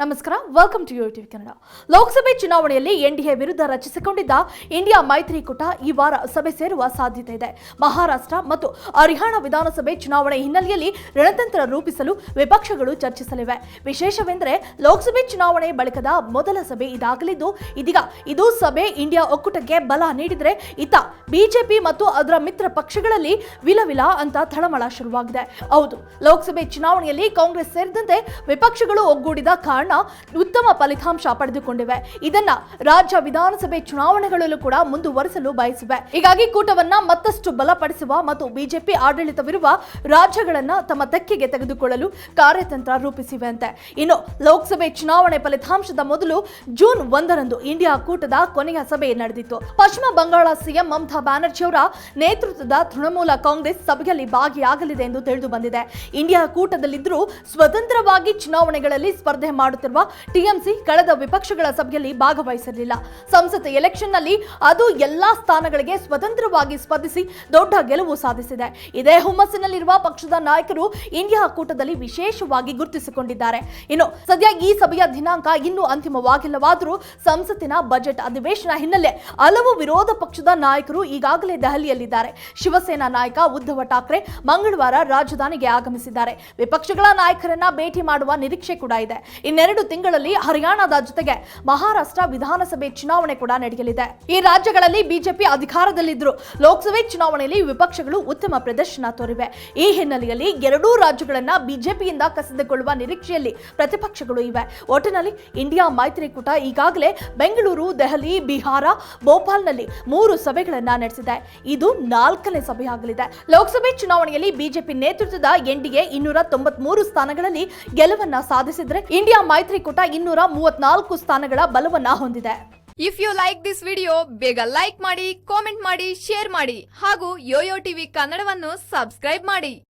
ನಮಸ್ಕಾರ welcome to U TV Kannada ಲೋಕಸಭೆ ಚುನಾವಣೆಯಲ್ಲಿ NDA ವಿರುದ್ಧ ರಚಿಸಿಕೊಂಡಿದ್ದ ಇಂಡಿಯಾ ಮೈತ್ರಿಕೂಟ ಈ ವಾರ ಸಭೆ ಸೇರುವ ಸಾಧ್ಯತೆ ಇದೆ. ಮಹಾರಾಷ್ಟ್ರ ಮತ್ತು ಹರಿಯಾಣ ವಿಧಾನಸಭೆ ಚುನಾವಣೆ ಹಿನ್ನೆಲೆಯಲ್ಲಿ ರಣತಂತ್ರ ರೂಪಿಸಲು ವಿಪಕ್ಷಗಳು ಚರ್ಚಿಸಲಿವೆ. ವಿಶೇಷವೆಂದರೆ, ಲೋಕಸಭೆ ಚುನಾವಣೆ ಬಳಿಕದ ಮೊದಲ ಸಭೆ ಇದಾಗಲಿದ್ದು, ಇದೀಗ ಇದು ಸಭೆ ಇಂಡಿಯಾ ಒಕ್ಕೂಟಕ್ಕೆ ಬಲ ನೀಡಿದರೆ ಇತ್ತ ಬಿಜೆಪಿ ಮತ್ತು ಅದರ ಮಿತ್ರ ಪಕ್ಷಗಳಲ್ಲಿ ವಿಲವಿಲ ಅಂತ ತಳಮಳ ಶುರುವಾಗಿದೆ. ಹೌದು, ಲೋಕಸಭೆ ಚುನಾವಣೆಯಲ್ಲಿ ಕಾಂಗ್ರೆಸ್ ಸೇರಿದಂತೆ ವಿಪಕ್ಷಗಳು ಒಗ್ಗೂಡಿದ ಕಾರಣ ಉತ್ತಮ ಫಲಿತಾಂಶ ಪಡೆದುಕೊಂಡಿವೆ. ಇದನ್ನ ರಾಜ್ಯ ವಿಧಾನಸಭೆ ಚುನಾವಣೆಗಳಲ್ಲೂ ಕೂಡ ಮುಂದುವರಿಸಲು ಬಯಸಿವೆ. ಹೀಗಾಗಿ ಕೂಟವನ್ನ ಮತ್ತಷ್ಟು ಬಲಪಡಿಸುವ ಮತ್ತು ಬಿಜೆಪಿ ಆಡಳಿತವಿರುವ ರಾಜ್ಯಗಳನ್ನ ತಮ್ಮ ತೆಕ್ಕೆಗೆ ತೆಗೆದುಕೊಳ್ಳಲು ಕಾರ್ಯತಂತ್ರ ರೂಪಿಸಿವೆ ಅಂತೆ ಇನ್ನು ಲೋಕಸಭೆ ಚುನಾವಣೆ ಫಲಿತಾಂಶದ ಮೊದಲು ಜೂನ್ ಒಂದರಂದು ಇಂಡಿಯಾ ಕೂಟದ ಕೊನೆಯ ಸಭೆ ನಡೆದಿತ್ತು. ಪಶ್ಚಿಮ ಬಂಗಾಳ ಸಿಎಂ ಮಮತಾ ಬ್ಯಾನರ್ಜಿ ಅವರ ನೇತೃತ್ವದ ತೃಣಮೂಲ ಕಾಂಗ್ರೆಸ್ ಸಭೆಯಲ್ಲಿ ಭಾಗಿಯಾಗಲಿದೆ ಎಂದು ತಿಳಿದು ಬಂದಿದೆ. ಇಂಡಿಯಾ ಕೂಟದಲ್ಲಿದ್ದರೂ ಸ್ವತಂತ್ರವಾಗಿ ಚುನಾವಣೆಗಳಲ್ಲಿ ಸ್ಪರ್ಧೆ ಮಾಡುತ್ತಿರುವ ಟಿಎಂಸಿ ಕಳೆದ ವಿಪಕ್ಷಗಳ ಸಭೆಯಲ್ಲಿ ಭಾಗವಹಿಸಲಿಲ್ಲ. ಸಂಸತ್ ಎಲೆಕ್ಷನ್ನಲ್ಲಿ ಅದು ಎಲ್ಲಾ ಸ್ಥಾನಗಳಿಗೆ ಸ್ವತಂತ್ರವಾಗಿ ಸ್ಪರ್ಧಿಸಿ ದೊಡ್ಡ ಗೆಲುವು ಸಾಧಿಸಿದೆ. ಇದೇ ಹುಮ್ಮಸ್ಸಿನಲ್ಲಿರುವ ಪಕ್ಷದ ನಾಯಕರು ಇಂಡಿಯಾ ಕೂಟದಲ್ಲಿ ವಿಶೇಷವಾಗಿ ಗುರುತಿಸಿಕೊಂಡಿದ್ದಾರೆ. ಇನ್ನು ಸದ್ಯ ಈ ಸಭೆಯ ದಿನಾಂಕ ಇನ್ನೂ ಅಂತಿಮವಾಗಿಲ್ಲವಾದರೂ ಸಂಸತ್ತಿನ ಬಜೆಟ್ ಅಧಿವೇಶನ ಹಿನ್ನೆಲೆ ಹಲವು ವಿರೋಧ ಪಕ್ಷದ ನಾಯಕರು ಈಗಾಗಲೇ ದೆಹಲಿಯಲ್ಲಿದ್ದಾರೆ. ಶಿವಸೇನಾ ನಾಯಕ ಉದ್ಧವ ಠಾಕ್ರೆ ಮಂಗಳವಾರ ರಾಜಧಾನಿಗೆ ಆಗಮಿಸಿದ್ದಾರೆ. ವಿಪಕ್ಷಗಳ ನಾಯಕರನ್ನ ಭೇಟಿ ಮಾಡುವ ನಿರೀಕ್ಷೆ ಕೂಡ ಇದೆ. ಇನ್ನೆರಡು ತಿಂಗಳಲ್ಲಿ ಹರಿಯಾಣದ ಜೊತೆಗೆ ಮಹಾರಾಷ್ಟ್ರ ವಿಧಾನಸಭೆ ಚುನಾವಣೆ ಕೂಡ ನಡೆಯಲಿದೆ. ಈ ರಾಜ್ಯಗಳಲ್ಲಿ ಬಿಜೆಪಿ ಅಧಿಕಾರದಲ್ಲಿದ್ದರು ಲೋಕಸಭೆ ಚುನಾವಣೆಯಲ್ಲಿ ವಿಪಕ್ಷಗಳು ಉತ್ತಮ ಪ್ರದರ್ಶನ ತೋರಿವೆ. ಈ ಹಿನ್ನೆಲೆಯಲ್ಲಿ ಎರಡೂ ರಾಜ್ಯಗಳನ್ನ ಬಿಜೆಪಿಯಿಂದ ಕಸಿದುಕೊಳ್ಳುವ ನಿರೀಕ್ಷೆಯಲ್ಲಿ ಪ್ರತಿಪಕ್ಷಗಳು ಇವೆ. ಒಟ್ಟಿನಲ್ಲಿ ಇಂಡಿಯಾ ಮೈತ್ರಿಕೂಟ ಈಗಾಗಲೇ ಬೆಂಗಳೂರು, ದೆಹಲಿ, ಬಿಹಾರ, ಭೋಪಾಲ್ನಲ್ಲಿ ಮೂರು ಸಭೆಗಳನ್ನ ನಡೆಸಿದೆ. ಇದು ನಾಲ್ಕನೇ ಸಭೆಯಾಗಲಿದೆ. ಲೋಕಸಭೆ ಚುನಾವಣೆಯಲ್ಲಿ ಬಿಜೆಪಿ ನೇತೃತ್ವದ ಎನ್ಡಿಎ ಇನ್ನೂರ ತೊಂಬತ್ಮೂರು ಸ್ಥಾನಗಳಲ್ಲಿ ಗೆಲುವನ್ನ ಸಾಧಿಸಿದ್ರೆ ಇಂಡಿಯಾ ಮೈತ್ರಿಕೂಟ ಇನ್ನೂರ ಮೂವತ್ನಾಲ್ಕು ಸ್ಥಾನಗಳ ಬಲವನ್ನ ಹೊಂದಿದೆ. If you like this video ಬೇಗ ಲೈಕ್ ಮಾಡಿ ಕಾಮೆಂಟ್ ಮಾಡಿ ಶೇರ್ ಮಾಡಿ ಹಾಗೂ ಯೋಯೋ ಟಿವಿ ಕನ್ನಡವನ್ನು ಸಬ್ಸ್ಕ್ರೈಬ್ ಮಾಡಿ.